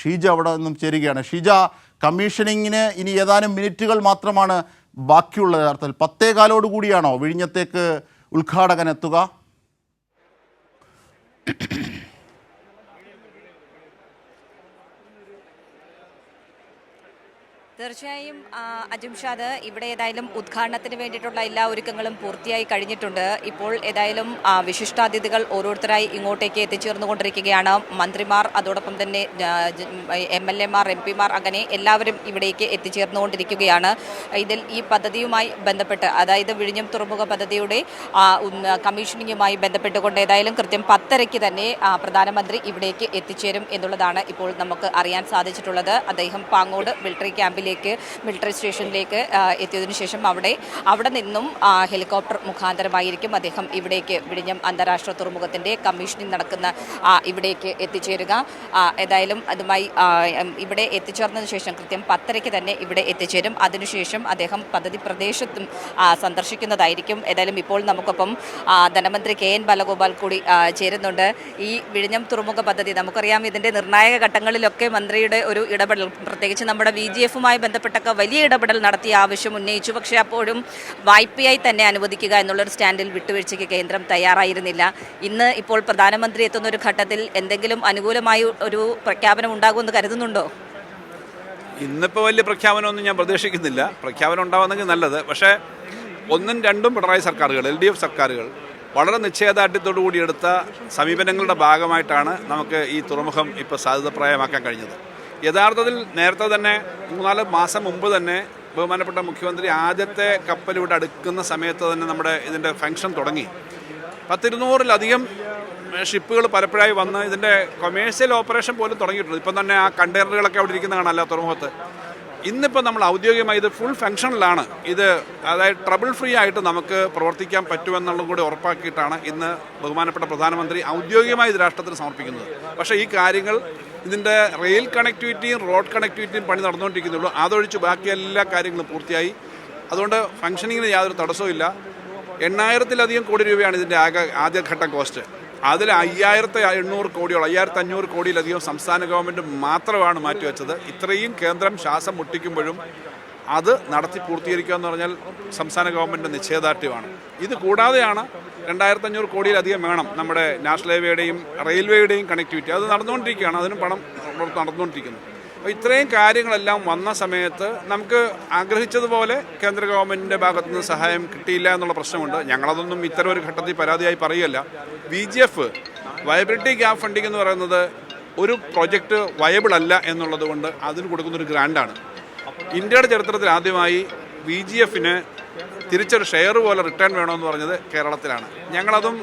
ഷീജ അവിടെ നിന്നും ചേരുകയാണ്. ഷീജ കമ്മീഷനിങ്ങിന് ഇനി ഏതാനും മിനിറ്റുകൾ മാത്രമാണ് ബാക്കിയുള്ളത് യഥാർത്ഥത്തിൽ. പത്തേ കാലോട് കൂടിയാണോ വിഴിഞ്ഞത്തേക്ക് ഉദ്ഘാടകൻ എത്തുക? തീർച്ചയായും അജിംഷാദ് ഇവിടെ ഏതായാലും ഉദ്ഘാടനത്തിന് വേണ്ടിയിട്ടുള്ള എല്ലാ ഒരുക്കങ്ങളും പൂർത്തിയായി കഴിഞ്ഞിട്ടുണ്ട്. ഇപ്പോൾ ഏതായാലും വിശിഷ്ടാതിഥികൾ ഓരോരുത്തരായി ഇങ്ങോട്ടേക്ക് എത്തിച്ചേർന്നുകൊണ്ടിരിക്കുകയാണ്. മന്ത്രിമാർ അതോടൊപ്പം തന്നെ എം എൽ എമാർ എം പിമാർ അങ്ങനെ എല്ലാവരും ഇവിടേക്ക് എത്തിച്ചേർന്നുകൊണ്ടിരിക്കുകയാണ്. ഇതിൽ ഈ പദ്ധതിയുമായി ബന്ധപ്പെട്ട് അതായത് വിഴിഞ്ഞം തുറമുഖ പദ്ധതിയുടെ കമ്മീഷനിങ്ങുമായി ബന്ധപ്പെട്ടുകൊണ്ട് ഏതായാലും കൃത്യം പത്തരയ്ക്ക് തന്നെ പ്രധാനമന്ത്രി ഇവിടേക്ക് എത്തിച്ചേരും എന്നുള്ളതാണ് ഇപ്പോൾ നമുക്ക് അറിയാൻ സാധിച്ചിട്ടുള്ളത്. അദ്ദേഹം പാങ്ങോട് മിലിറ്ററി ക്യാമ്പിലേക്ക് മിലിറ്ററി സ്റ്റേഷനിലേക്ക് എത്തിയതിനു ശേഷം അവിടെ അവിടെ നിന്നും ഹെലികോപ്റ്റർ മുഖാന്തരമായിരിക്കും അദ്ദേഹം ഇവിടേക്ക് വിഴിഞ്ഞം അന്താരാഷ്ട്ര തുറമുഖത്തിന്റെ കമ്മീഷനിങ് നടക്കുന്ന ഇവിടേക്ക് എത്തിച്ചേരുക. ഏതായാലും അതുമായി ഇവിടെ എത്തിച്ചേർന്നതിന് ശേഷം കൃത്യം പത്തരയ്ക്ക് തന്നെ ഇവിടെ എത്തിച്ചേരും. അതിനുശേഷം അദ്ദേഹം പദ്ധതി പ്രദേശത്തും സന്ദർശിക്കുന്നതായിരിക്കും. ഏതായാലും ഇപ്പോൾ നമുക്കൊപ്പം ധനമന്ത്രി കെ എൻ ബാലഗോപാൽ കൂടി ചേരുന്നുണ്ട്. ഈ വിഴിഞ്ഞം തുറമുഖ പദ്ധതി നമുക്കറിയാം ഇതിന്റെ നിർണായക ഘട്ടങ്ങളിലൊക്കെ മന്ത്രിയുടെ ഒരു ഇടപെടൽ. പ്രത്യേകിച്ച് നമ്മുടെ വി ജി എഫുമായി ബന്ധപ്പെട്ടൊക്കെ വലിയ ഇടപെടൽ നടത്തിയ ആവശ്യം ഉന്നയിച്ചു. പക്ഷേ അപ്പോഴും വായ്പയായി തന്നെ അനുവദിക്കുക എന്നുള്ളൊരു സ്റ്റാൻഡിൽ വിട്ടുവീഴ്ചയ്ക്ക് കേന്ദ്രം തയ്യാറായിരുന്നില്ല. ഇന്ന് ഇപ്പോൾ പ്രധാനമന്ത്രി എത്തുന്ന ഒരു ഘട്ടത്തിൽ എന്തെങ്കിലും അനുകൂലമായി ഒരു പ്രഖ്യാപനം ഉണ്ടാകുമെന്ന് കരുതുന്നുണ്ടോ? ഇന്നിപ്പോൾ വലിയ പ്രഖ്യാപനമൊന്നും ഞാൻ പ്രതീക്ഷിക്കുന്നില്ല. പ്രഖ്യാപനം ഉണ്ടാവുന്നെങ്കിൽ നല്ലത്. പക്ഷേ ഒന്നും രണ്ടും പിണറായി സർക്കാരുകൾ എൽ ഡി എഫ് സർക്കാരുകൾ വളരെ നിശ്ചയദാർഢ്യത്തോടു കൂടി എടുത്ത സമീപനങ്ങളുടെ ഭാഗമായിട്ടാണ് നമുക്ക് ഈ തുറമുഖം ഇപ്പോൾ സാധ്യതപ്രായമാക്കാൻ കഴിഞ്ഞത്. യഥാർത്ഥത്തിൽ നേരത്തെ തന്നെ മൂന്നാൽ മാസം മുമ്പ് തന്നെ ബഹുമാനപ്പെട്ട മുഖ്യമന്ത്രി ആദ്യത്തെ കപ്പൽ ഇവിടെ അടുക്കുന്ന സമയത്ത് തന്നെ നമ്മുടെ ഇതിന്റെ ഫംഗ്ഷൻ തുടങ്ങി. പത്തിരുന്നൂറിലധികം ഷിപ്പുകൾ പലപ്പോഴായി വന്ന് ഇതിന്റെ കൊമേഴ്സ്യൽ ഓപ്പറേഷൻ പോലും തുടങ്ങിയിട്ടുണ്ട്. ഇപ്പം തന്നെ ആ കണ്ടെയ്നറുകളൊക്കെ അവിടെ ഇരിക്കുന്ന കാണാമല്ലോ തുറമുഖത്ത്. ഇന്നിപ്പോൾ നമ്മൾ ഔദ്യോഗികമായി ഇത് ഫുൾ ഫങ്ഷനിലാണ് ഇത് അതായത് ട്രബിൾ ഫ്രീ ആയിട്ട് നമുക്ക് പ്രവർത്തിക്കാൻ പറ്റുമെന്നുള്ളതും കൂടി ഉറപ്പാക്കിയിട്ടാണ് ഇന്ന് ബഹുമാനപ്പെട്ട പ്രധാനമന്ത്രി ഔദ്യോഗികമായി ഇത് രാഷ്ട്രത്തിന് സമർപ്പിക്കുന്നത്. പക്ഷേ ഈ കാര്യങ്ങൾ ഇതിന്റെ റെയിൽ കണക്ടിവിറ്റിയും റോഡ് കണക്ടിവിറ്റിയും പണി നടന്നുകൊണ്ടിരിക്കുന്നുള്ളൂ. അതൊഴിച്ച് ബാക്കി എല്ലാ കാര്യങ്ങളും പൂർത്തിയായി. അതുകൊണ്ട് ഫംഗ്ഷനിങ്ങിന് യാതൊരു തടസ്സവും എണ്ണായിരത്തിലധികം കോടി രൂപയാണ് ഇതിന്റെ ആകെ ആദ്യഘട്ട കോസ്റ്റ് അതിൽ അയ്യായിരത്തി എണ്ണൂറ് കോടിയോളം അയ്യായിരത്തി അഞ്ഞൂറ് കോടിയിലധികം സംസ്ഥാന ഗവൺമെന്റ് മാത്രമാണ് മാറ്റിവെച്ചത്. ഇത്രയും കേന്ദ്രം ശ്വാസം മുട്ടിക്കുമ്പോഴും അത് നടത്തി പൂർത്തീകരിക്കുക എന്ന് പറഞ്ഞാൽ സംസ്ഥാന ഗവൺമെന്റ് നിശ്ചയദാർഢ്യമാണ്. ഇത് കൂടാതെയാണ് രണ്ടായിരത്തി അഞ്ഞൂറ് കോടിയിലധികം വേണം നമ്മുടെ നാഷണൽ ഹൈവേയുടെയും റെയിൽവേയുടെയും കണക്ടിവിറ്റി അത് നടന്നുകൊണ്ടിരിക്കുകയാണ് അതിനും പണം നടന്നുകൊണ്ടിരിക്കുന്നു. അപ്പോൾ ഇത്രയും കാര്യങ്ങളെല്ലാം വന്ന സമയത്ത് നമുക്ക് ആഗ്രഹിച്ചതുപോലെ കേന്ദ്ര ഗവൺമെന്റിന്റെ ഭാഗത്തു നിന്ന് സഹായം കിട്ടിയില്ല എന്നുള്ള പ്രശ്നമുണ്ട്. ഞങ്ങളതൊന്നും ഇത്തരം ഒരു ഘട്ടത്തിൽ പരാതിയായി പറയുകയല്ല. B G F viability gap funding എന്ന് പറയുന്നത് ഒരു പ്രൊജക്റ്റ് വയബിൾ അല്ല എന്നുള്ളത് കൊണ്ട് അതിന് കൊടുക്കുന്നൊരു ഗ്രാൻഡാണ് ഇന്ത്യയുടെ ചരിത്രത്തിൽ ആദ്യമായി ബി ജി എഫിന് തിരിച്ചൊരു ഷെയർ പോലെ റിട്ടേൺ വേണമെന്ന് പറഞ്ഞത് കേരളത്തിലാണ്. ഞങ്ങളതും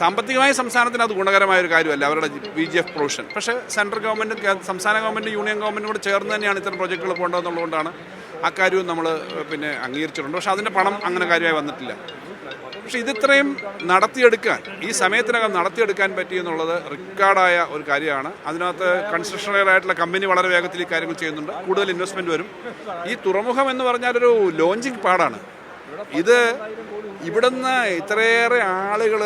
സാമ്പത്തികമായ സംസ്ഥാനത്തിന് അത് ഗുണകരമായ ഒരു കാര്യമല്ല അവരുടെ ബി ജി എഫ് പ്രൊവിഷൻ. പക്ഷേ സെൻട്രൽ ഗവൺമെന്റും സംസ്ഥാന ഗവൺമെന്റും യൂണിയൻ ഗവൺമെന്റും കൂടെ ചേർന്ന് തന്നെയാണ് ഇത്തരം പ്രൊജക്റ്റുകൾ പോകേണ്ടതെന്നുള്ളതുകൊണ്ടാണ് ആ കാര്യവും നമ്മൾ പിന്നെ അംഗീകരിച്ചിട്ടുണ്ട്. പക്ഷേ അതിന്റെ പണം അങ്ങനെ കാര്യമായി വന്നിട്ടില്ല. പക്ഷേ ഇതിത്രയും നടത്തിയെടുക്കാൻ ഈ സമയത്തിനകം നടത്തിയെടുക്കാൻ പറ്റിയെന്നുള്ളത് റെക്കോർഡായ ഒരു കാര്യമാണ്. അതിനകത്ത് കൺസ്ട്രക്ഷണറായിട്ടുള്ള കമ്പനി വളരെ വേഗത്തിൽ ഈ കാര്യങ്ങൾ ചെയ്യുന്നുണ്ട്. കൂടുതൽ ഇൻവെസ്റ്റ്മെന്റ് വരും. ഈ തുറമുഖം എന്ന് പറഞ്ഞാൽ ഒരു ലോഞ്ചിങ് പാടാണ്. ഇത് ഇവിടുന്ന് ഇത്രയേറെ ആളുകൾ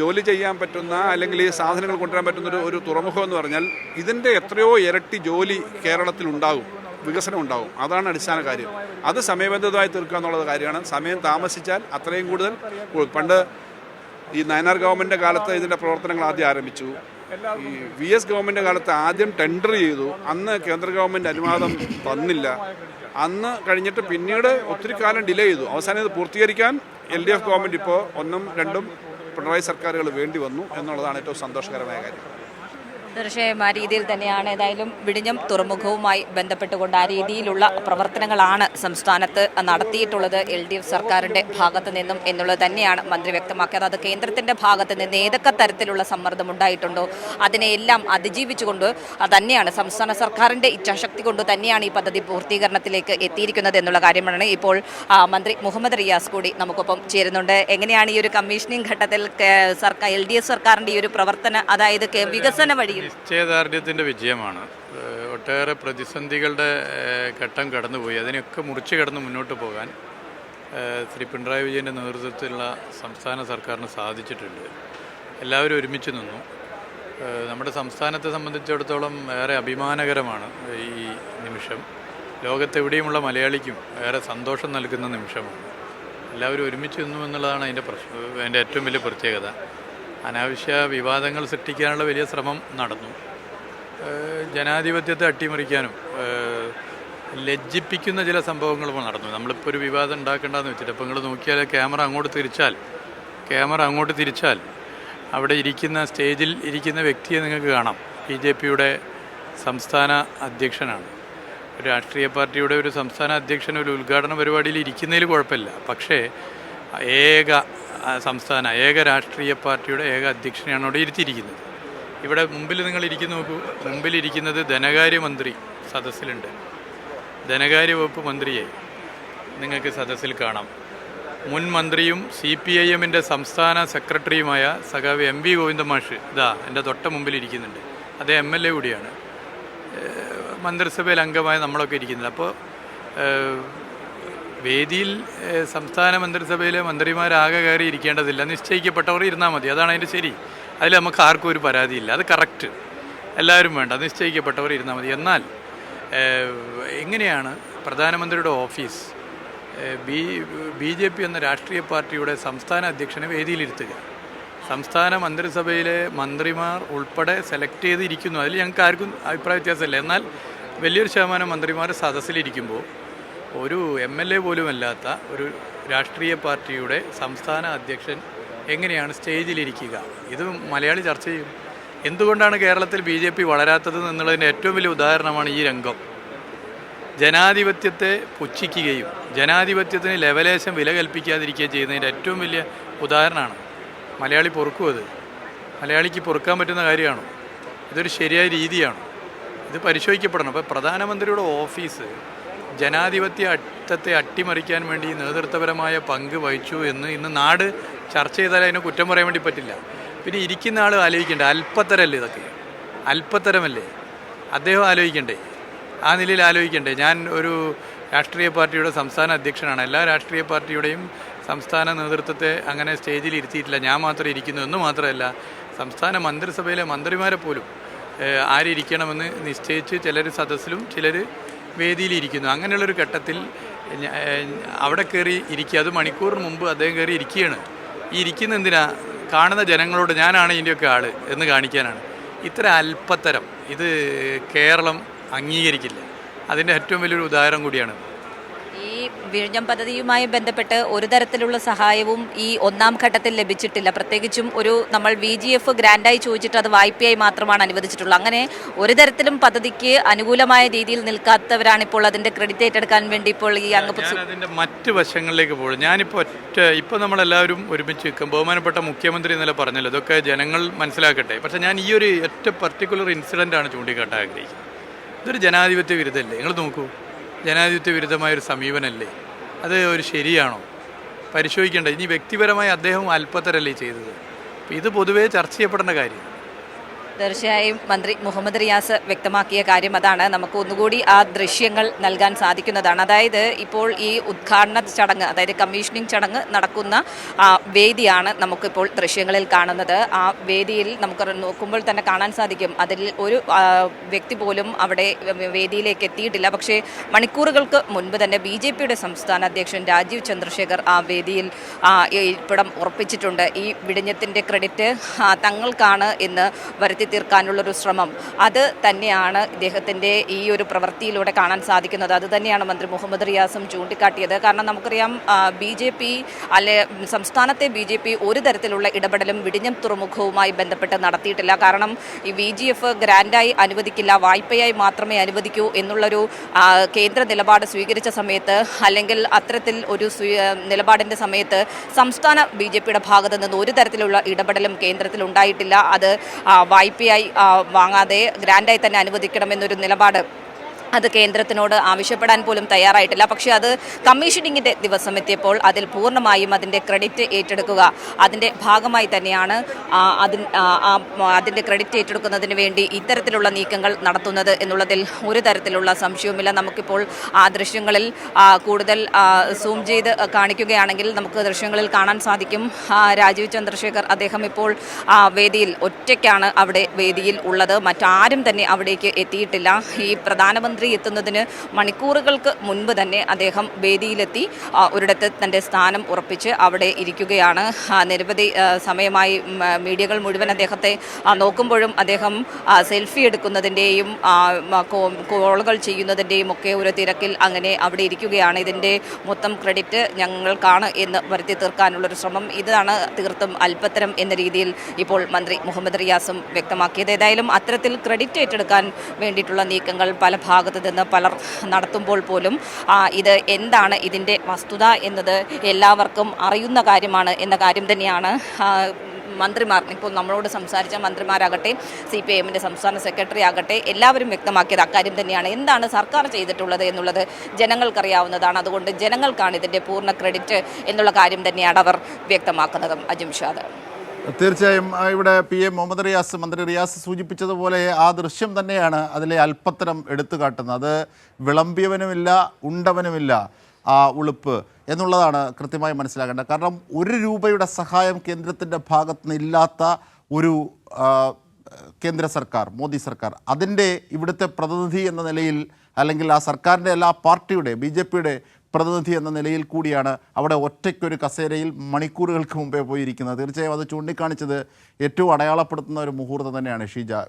ജോലി ചെയ്യാൻ പറ്റുന്ന അല്ലെങ്കിൽ ഈ സാധനങ്ങൾ കൊണ്ടുവരാൻ പറ്റുന്ന ഒരു ഒരു തുറമുഖം എന്ന് പറഞ്ഞാൽ ഇതിന്റെ എത്രയോ ഇരട്ടി ജോലി കേരളത്തിൽ ഉണ്ടാകും വികസനം ഉണ്ടാകും. അതാണ് അടിസ്ഥാന കാര്യം. അത് സമയബന്ധിതമായി തീർക്കുക എന്നുള്ളത് കാര്യമാണ്. സമയം താമസിച്ചാൽ അത്രയും കൂടുതൽ പണ്ട് ഈ നയനാർ ഗവൺമെന്റിന്റെ കാലത്ത് ഇതിന്റെ പ്രവർത്തനങ്ങൾ ആദ്യം ആരംഭിച്ചു. ഈ വി എസ് ഗവൺമെന്റ് കാലത്ത് ആദ്യം ടെൻഡർ ചെയ്തു. അന്ന് കേന്ദ്ര ഗവൺമെന്റ് അനുവാദം തന്നില്ല. അന്ന് കഴിഞ്ഞിട്ട് പിന്നീട് ഒത്തിരി കാലം ഡിലേ ചെയ്തു. അവസാനം ഇത് പൂർത്തീകരിക്കാൻ എൽ ഡി എഫ് ഗവൺമെന്റ് ഇപ്പോൾ ഒന്നും രണ്ടും പിണറായി സർക്കാരുകൾ വേണ്ടി വന്നു എന്നുള്ളതാണ് ഏറ്റവും സന്തോഷകരമായ കാര്യം. തീർച്ചയായും ആ രീതിയിൽ തന്നെയാണ് ഏതായാലും വിഴിഞ്ഞം തുറമുഖവുമായി ബന്ധപ്പെട്ടുകൊണ്ട് ആ രീതിയിലുള്ള പ്രവർത്തനങ്ങളാണ് സംസ്ഥാനത്ത് നടത്തിയിട്ടുള്ളത്. എൽ ഡി എഫ് സർക്കാരിന്റെ ഭാഗത്ത് നിന്നും എന്നുള്ളത് തന്നെയാണ് മന്ത്രി വ്യക്തമാക്കിയത്. അത് കേന്ദ്രത്തിന്റെ ഭാഗത്ത് നിന്ന് ഏതൊക്കെ തരത്തിലുള്ള സമ്മർദ്ദം ഉണ്ടായിട്ടുണ്ടോ അതിനെയെല്ലാം അതിജീവിച്ചുകൊണ്ട് തന്നെയാണ് സംസ്ഥാന സർക്കാരിന്റെ ഇച്ഛാശക്തി കൊണ്ട് തന്നെയാണ് ഈ പദ്ധതി പൂർത്തീകരണത്തിലേക്ക് എത്തിയിരിക്കുന്നത് എന്നുള്ള കാര്യമാണ് ഇപ്പോൾ മന്ത്രി മുഹമ്മദ് റിയാസ് കൂടി നമുക്കൊപ്പം ചേരുന്നുണ്ട്. എങ്ങനെയാണ് ഈ ഒരു കമ്മീഷനിങ് ഘട്ടത്തിൽ സർക്കാർ എൽ ഡി എഫ് സർക്കാരിന്റെ ഈ ഒരു പ്രവർത്തന അതായത് വികസന വഴിയിൽ നിശ്ചയദാർഢ്യത്തിന്റെ വിജയമാണ്. ഒട്ടേറെ പ്രതിസന്ധികളുടെ ഘട്ടം കടന്നുപോയി. അതിനെയൊക്കെ മുറിച്ചു കടന്ന് മുന്നോട്ട് പോകാൻ ശ്രീ പിണറായി വിജയന്റെ നേതൃത്വത്തിലുള്ള സംസ്ഥാന സർക്കാരിന് സാധിച്ചിട്ടുണ്ട്. എല്ലാവരും ഒരുമിച്ച് നിന്നു. നമ്മുടെ സംസ്ഥാനത്തെ സംബന്ധിച്ചിടത്തോളം ഏറെ അഭിമാനകരമാണ് ഈ നിമിഷം. ലോകത്തെവിടെയുമുള്ള മലയാളിക്കും ഏറെ സന്തോഷം നൽകുന്ന നിമിഷമാണ്. എല്ലാവരും ഒരുമിച്ച് നിന്നു എന്നുള്ളതാണ് അതിന്റെ പ്രശ്നം അതിന്റെ ഏറ്റവും വലിയ പ്രത്യേകത. അനാവശ്യ വിവാദങ്ങൾ സൃഷ്ടിക്കാനുള്ള വലിയ ശ്രമം നടന്നു. ജനാധിപത്യത്തെ അട്ടിമറിക്കാനും ലജ്ജിപ്പിക്കുന്ന ചില സംഭവങ്ങളും നടന്നു. നമ്മളിപ്പോൾ ഒരു വിവാദം ഉണ്ടാക്കേണ്ടെന്ന് വെച്ചിട്ട് അപ്പോൾ നിങ്ങൾ നോക്കിയാൽ ക്യാമറ അങ്ങോട്ട് തിരിച്ചാൽ ക്യാമറ അങ്ങോട്ട് തിരിച്ചാൽ അവിടെ ഇരിക്കുന്ന സ്റ്റേജിൽ ഇരിക്കുന്ന വ്യക്തിയെ നിങ്ങൾക്ക് കാണാം. ബി ജെ പിയുടെ സംസ്ഥാന അധ്യക്ഷനാണ്. ഒരു രാഷ്ട്രീയ പാർട്ടിയുടെ ഒരു സംസ്ഥാന അധ്യക്ഷൻ ഒരു ഉദ്ഘാടന പരിപാടിയിൽ ഇരിക്കുന്നതിൽ കുഴപ്പമില്ല. പക്ഷേ ഏക സംസ്ഥാന ഏക രാഷ്ട്രീയ പാർട്ടിയുടെ ഏക അധ്യക്ഷനെയാണ് അവിടെ ഇരുത്തിയിരിക്കുന്നത്. ഇവിടെ മുമ്പിൽ നിങ്ങൾ ഇരിക്കുന്ന നോക്കൂ മുമ്പിൽ ഇരിക്കുന്നത് ധനകാര്യമന്ത്രി സദസ്സിലുണ്ട്. ധനകാര്യ വകുപ്പ് മന്ത്രിയെ നിങ്ങൾക്ക് സദസ്സിൽ കാണാം. മുൻ മന്ത്രിയും സി പി ഐ എമ്മിന്റെ സംസ്ഥാന സെക്രട്ടറിയുമായ സഖാവ് എം വി ഗോവിന്ദമാഷ് ഇതാ എന്റെ തൊട്ട മുമ്പിൽ ഇരിക്കുന്നുണ്ട്. അദ്ദേഹം എം എൽ എ കൂടിയാണ്. മന്ത്രിസഭയിൽ അംഗമായ നമ്മളൊക്കെ ഇരിക്കുന്നത് അപ്പോൾ വേദിയിൽ സംസ്ഥാന മന്ത്രിസഭയിലെ മന്ത്രിമാരാകെ കയറി ഇരിക്കേണ്ടതില്ല. നിശ്ചയിക്കപ്പെട്ടവർ ഇരുന്നാൽ മതി. അതാണ് അതിന്റെ ശരി. അതിൽ നമുക്ക് ആർക്കും ഒരു പരാതിയില്ല. അത് കറക്റ്റ്. എല്ലാവരും വേണ്ട. നിശ്ചയിക്കപ്പെട്ടവർ ഇരുന്നാൽ മതി. എന്നാൽ എങ്ങനെയാണ് പ്രധാനമന്ത്രിയുടെ office B B J P എന്ന രാഷ്ട്രീയ പാർട്ടിയുടെ സംസ്ഥാന അധ്യക്ഷനെ വേദിയിലിരുത്തുക? സംസ്ഥാന മന്ത്രിസഭയിലെ മന്ത്രിമാർ ഉൾപ്പെടെ സെലക്ട് ചെയ്തിരിക്കുന്നു. അതിൽ ഞങ്ങൾക്ക് ആർക്കും അഭിപ്രായ വ്യത്യാസമില്ല. എന്നാൽ വലിയൊരു ശതമാനം മന്ത്രിമാർ സദസ്സിലിരിക്കുമ്പോൾ ഒരു എം എൽ എ പോലുമല്ലാത്ത ഒരു രാഷ്ട്രീയ പാർട്ടിയുടെ സംസ്ഥാന അധ്യക്ഷൻ എങ്ങനെയാണ് സ്റ്റേജിലിരിക്കുക? ഇത് മലയാളി ചർച്ച ചെയ്യും. എന്തുകൊണ്ടാണ് കേരളത്തിൽ ബി ജെ പി വളരാത്തത് എന്നുള്ളതിന്റെ ഏറ്റവും വലിയ ഉദാഹരണമാണ് ഈ രംഗം. ജനാധിപത്യത്തെ പുച്ഛിക്കുകയും ജനാധിപത്യത്തിന് ലെവലേശം വില കൽപ്പിക്കാതിരിക്കുകയും ചെയ്യുന്നതിന്റെ ഏറ്റവും വലിയ ഉദാഹരണമാണ് മലയാളി പൊറുക്കും അത്. മലയാളിക്ക് പൊറുക്കാൻ പറ്റുന്ന കാര്യമാണ്? ഇതൊരു ശരിയായ രീതിയാണ്? ഇത് പരിശോധിക്കപ്പെടണം. അപ്പോൾ പ്രധാനമന്ത്രിയുടെ ഓഫീസ് ജനാധിപത്യ അറ്റത്തെ അട്ടിമറിക്കാൻ വേണ്ടി നേതൃത്വപരമായ പങ്ക് വഹിച്ചു എന്ന് ഇന്ന് നാട് ചർച്ച ചെയ്താൽ അതിനെ കുറ്റം പറയാൻ വേണ്ടി പറ്റില്ല. പിന്നെ ഇരിക്കുന്ന ആൾ ആലോചിക്കണ്ടേ? അല്പത്തരല്ലേ ഇതൊക്കെ? അല്പത്തരമല്ലേ? അദ്ദേഹം ആലോചിക്കണ്ടേ? ആ നിലയിൽ ആലോചിക്കണ്ടേ? ഞാൻ ഒരു രാഷ്ട്രീയ പാർട്ടിയുടെ സംസ്ഥാന അധ്യക്ഷനാണ്. എല്ലാ രാഷ്ട്രീയ പാർട്ടിയുടെയും സംസ്ഥാന നേതൃത്വത്തെ അങ്ങനെ സ്റ്റേജിൽ ഇരുത്തിയിട്ടില്ല. ഞാൻ മാത്രം ഇരിക്കുന്നു എന്ന് മാത്രമല്ല സംസ്ഥാന മന്ത്രിസഭയിലെ മന്ത്രിമാരെ പോലും ആരിയ്ക്കണമെന്ന് നിശ്ചയിച്ച് ചിലർ സദസ്സിലും ചിലർ വേദിയിലിരിക്കുന്നു. അങ്ങനെയുള്ളൊരു ഘട്ടത്തിൽ അവിടെ കയറി ഇരിക്കുക. അത് മണിക്കൂറിന് മുമ്പ് അദ്ദേഹം കയറി ഇരിക്കുകയാണ്. ഈ ഇരിക്കുന്ന എന്തിനാ? കാണുന്ന ജനങ്ങളോട് ഞാനാണ് ഇതിന്റെയൊക്കെ ആൾ എന്ന് കാണിക്കാനാണ്. ഇത്ര അല്പത്തരം. ഇത് കേരളം അംഗീകരിക്കില്ല. അതിന്റെ ഏറ്റവും വലിയൊരു ഉദാഹരണം കൂടിയാണ്. വിഴിഞ്ഞം പദ്ധതിയുമായി ബന്ധപ്പെട്ട് ഒരു തരത്തിലുള്ള സഹായവും ഈ ഒന്നാം ഘട്ടത്തിൽ ലഭിച്ചിട്ടില്ല. പ്രത്യേകിച്ചും ഒരു നമ്മൾ വി ജി എഫ് ഗ്രാൻഡായി ചോദിച്ചിട്ട് അത് വായ്പയായി മാത്രമാണ് അനുവദിച്ചിട്ടുള്ളത്. അങ്ങനെ ഒരു തരത്തിലും പദ്ധതിക്ക് അനുകൂലമായ രീതിയിൽ നിൽക്കാത്തവരാണ് ഇപ്പോൾ അതിന്റെ ക്രെഡിറ്റ് ഏറ്റെടുക്കാൻ വേണ്ടി ഇപ്പോൾ ഈ അംഗ ഞാൻ അതിന്റെ മറ്റ് വശങ്ങളിലേക്ക് പോകും. ഞാനിപ്പോൾ ഒറ്റ ഇപ്പോൾ നമ്മളെല്ലാവരും ഒരുമിച്ച് നിൽക്കും. ബഹുമാനപ്പെട്ട മുഖ്യമന്ത്രി എന്നല്ല പറഞ്ഞല്ലോ ഇതൊക്കെ ജനങ്ങൾ മനസ്സിലാക്കട്ടെ. പക്ഷേ ഞാൻ ഈ ഒരു ഒറ്റ പർട്ടിക്കുലർ ഇൻസിഡന്റ് ആണ് ചൂണ്ടിക്കാട്ടാൻ ആഗ്രഹിക്കുന്നത്. ഇതൊരു ജനാധിപത്യ വിരുദ്ധമല്ലേ നിങ്ങൾ നോക്കൂ. ജനാധിപത്യ വിരുദ്ധമായ ഒരു സമീപനമല്ലേ അത് ഒരു ശരിയാണോ? പരിശോധിക്കേണ്ട. ഇനി വ്യക്തിപരമായി അദ്ദേഹം അല്പത്തരല്ലേ ചെയ്തത്? ഇത് പൊതുവേ ചർച്ച ചെയ്യപ്പെടേണ്ട കാര്യം തീർച്ചയായും മന്ത്രി മുഹമ്മദ് റിയാസ് വ്യക്തമാക്കിയ കാര്യം അതാണ്. നമുക്ക് ഒന്നുകൂടി ആ ദൃശ്യങ്ങൾ നൽകാൻ സാധിക്കുന്നതാണ്. അതായത് ഇപ്പോൾ ഈ ഉദ്ഘാടന ചടങ്ങ് അതായത് കമ്മീഷനിങ് ചടങ്ങ് നടക്കുന്ന വേദിയാണ് നമുക്കിപ്പോൾ ദൃശ്യങ്ങളിൽ കാണുന്നത്. ആ വേദിയിൽ നമുക്ക് നോക്കുമ്പോൾ തന്നെ കാണാൻ സാധിക്കും. അതിൽ ഒരു വ്യക്തി പോലും അവിടെ വേദിയിലേക്ക് എത്തിയിട്ടില്ല. പക്ഷേ മണിക്കൂറുകൾക്ക് മുൻപ് തന്നെ ബി ജെ പിയുടെ സംസ്ഥാന അധ്യക്ഷൻ രാജീവ് ചന്ദ്രശേഖർ ആ വേദിയിൽ ആ, ഇരിപ്പിടം ഉറപ്പിച്ചിട്ടുണ്ട്. ഈ വിടിഞ്ഞത്തിന്റെ ക്രെഡിറ്റ് തങ്ങൾക്കാണ് എന്ന് വരുത്തി തീർക്കാനുള്ളൊരു ശ്രമം. അത് തന്നെയാണ് ഇദ്ദേഹത്തിന്റെ ഈ ഒരു പ്രവൃത്തിയിലൂടെ കാണാൻ സാധിക്കുന്നത്. അത് തന്നെയാണ് മന്ത്രി മുഹമ്മദ് റിയാസും ചൂണ്ടിക്കാട്ടിയത്. കാരണം നമുക്കറിയാം ബി ജെ പി അല്ലെ സംസ്ഥാനത്തെ ബി ജെ പി ഒരു തരത്തിലുള്ള ഇടപെടലും വിടിഞ്ഞം തുറമുഖവുമായി ബന്ധപ്പെട്ട് നടത്തിയിട്ടില്ല. കാരണം ഈ വി ജി എഫ് ഗ്രാൻഡായി അനുവദിക്കില്ല വായ്പയായി മാത്രമേ അനുവദിക്കൂ എന്നുള്ളൊരു കേന്ദ്ര നിലപാട് സ്വീകരിച്ച സമയത്ത് അല്ലെങ്കിൽ അത്തരത്തിൽ ഒരു നിലപാടിന്റെ സമയത്ത് സംസ്ഥാന ബി ജെ പിയുടെ ഭാഗത്ത് നിന്ന് ഒരു തരത്തിലുള്ള ഇടപെടലും കേന്ദ്രത്തിൽ ഉണ്ടായിട്ടില്ല. അത് ആ, വായ്പയായി ഐ വാങ്ങാതെ ഗ്രാൻഡായി തന്നെ അനുവദിക്കണമെന്നൊരു നിലപാട് അത് കേന്ദ്രത്തിനോട് ആവശ്യപ്പെടാൻ പോലും തയ്യാറായിട്ടില്ല. പക്ഷേ അത് കമ്മീഷനിങ്ങിന്റെ ദിവസം എത്തിയപ്പോൾ അതിൽ പൂർണമായും അതിന്റെ ക്രെഡിറ്റ് ഏറ്റെടുക്കുക അതിന്റെ ഭാഗമായി തന്നെയാണ് അതിന്റെ ക്രെഡിറ്റ് ഏറ്റെടുക്കുന്നതിന് വേണ്ടി ഇത്തരത്തിലുള്ള നീക്കങ്ങൾ നടത്തുന്നത് എന്നുള്ളതിൽ ഒരു തരത്തിലുള്ള സംശയവുമില്ല. നമുക്കിപ്പോൾ ആ ദൃശ്യങ്ങളിൽ കൂടുതൽ സൂം ചെയ്ത് കാണിക്കുകയാണെങ്കിൽ നമുക്ക് ദൃശ്യങ്ങളിൽ കാണാൻ സാധിക്കും. രാജീവ് ചന്ദ്രശേഖർ അദ്ദേഹം ഇപ്പോൾ വേദിയിൽ ഒറ്റയ്ക്കാണ് അവിടെ വേദിയിൽ ഉള്ളത്. മറ്റാരും തന്നെ അവിടേക്ക് എത്തിയിട്ടില്ല. ഈ പ്രധാനമന്ത്രി എത്തുന്നതിന് മണിക്കൂറുകൾക്ക് മുൻപ് തന്നെ അദ്ദേഹം വേദിയിലെത്തി ഒരിടത്ത് തന്റെ സ്ഥാനം ഉറപ്പിച്ച് അവിടെ ഇരിക്കുകയാണ്. നിരവധി സമയമായി മീഡിയകൾ മുഴുവൻ അദ്ദേഹത്തെ നോക്കുമ്പോഴും അദ്ദേഹം സെൽഫി എടുക്കുന്നതിന്റെയും കോളുകൾ ചെയ്യുന്നതിന്റെയും ഒക്കെ ഒരു തിരക്കിൽ അങ്ങനെ അവിടെ ഇരിക്കുകയാണ്. ഇതിന്റെ മൊത്തം ക്രെഡിറ്റ് ഞങ്ങൾക്കാണ് എന്ന് വരുത്തി തീർക്കാനുള്ളൊരു ശ്രമം ഇതാണ് തീർത്തും അല്പത്തരം എന്ന രീതിയിൽ ഇപ്പോൾ മന്ത്രി മുഹമ്മദ് റിയാസും വ്യക്തമാക്കിയത്. ഏതായാലും അത്തരത്തിൽ ക്രെഡിറ്റ് ഏറ്റെടുക്കാൻ വേണ്ടിയിട്ടുള്ള നീക്കങ്ങൾ പല ഭാഗത്തു നിന്ന് പലർ നടത്തുമ്പോൾ പോലും ഇത് എന്താണ് ഇതിന്റെ വസ്തുത എന്നത് എല്ലാവർക്കും അറിയുന്ന കാര്യമാണ് എന്ന കാര്യം തന്നെയാണ് മന്ത്രിമാർ ഇപ്പോൾ നമ്മളോട് സംസാരിച്ച മന്ത്രിമാരാകട്ടെ സി പി എമ്മിന്റെ സംസ്ഥാന സെക്രട്ടറി ആകട്ടെ എല്ലാവരും വ്യക്തമാക്കിയത് അക്കാര്യം തന്നെയാണ്. എന്താണ് സർക്കാർ ചെയ്തിട്ടുള്ളത് എന്നുള്ളത് ജനങ്ങൾക്കറിയാവുന്നതാണ്. അതുകൊണ്ട് ജനങ്ങൾക്കാണ് ഇതിന്റെ പൂർണ ക്രെഡിറ്റ് എന്നുള്ള കാര്യം തന്നെയാണ് അവർ വ്യക്തമാക്കുന്നതും. അജിംഷാദ് തീർച്ചയായും ഇവിടെ പി എം മുഹമ്മദ് റിയാസ് മന്ത്രി റിയാസ് സൂചിപ്പിച്ചതുപോലെ ആ ദൃശ്യം തന്നെയാണ് അതിലെ അല്പത്തരം എടുത്തു കാട്ടുന്നത്. അത് വിളമ്പിയവനുമില്ല ഉണ്ടവനുമില്ല ആ ഉളുപ്പ് എന്നുള്ളതാണ് കൃത്യമായി മനസ്സിലാക്കേണ്ടത്. കാരണം ഒരു രൂപയുടെ സഹായം കേന്ദ്രത്തിന്റെ ഭാഗത്തു നിന്നില്ലാത്ത ഒരു കേന്ദ്ര സർക്കാർ മോദി സർക്കാർ അതിന്റെ ഇവിടുത്തെ പ്രതിനിധി എന്ന നിലയിൽ അല്ലെങ്കിൽ ആ സർക്കാരിന്റെ എല്ലാ പാർട്ടിയുടെ ബി ജെ പിയുടെ പ്രതിനിധി എന്ന നിലയിൽ കൂടിയാണ് അവിടെ ഒറ്റയ്ക്കൊരു കസേരയിൽ മണിക്കൂറുകൾക്ക് മുമ്പേ പോയിരിക്കുന്നത്. തീർച്ചയായും അത് ചൂണ്ടിക്കാണിച്ചത് ഏറ്റവും അടയാളപ്പെടുത്തുന്ന ഒരു മുഹൂർത്തം തന്നെയാണ് ഷീജ.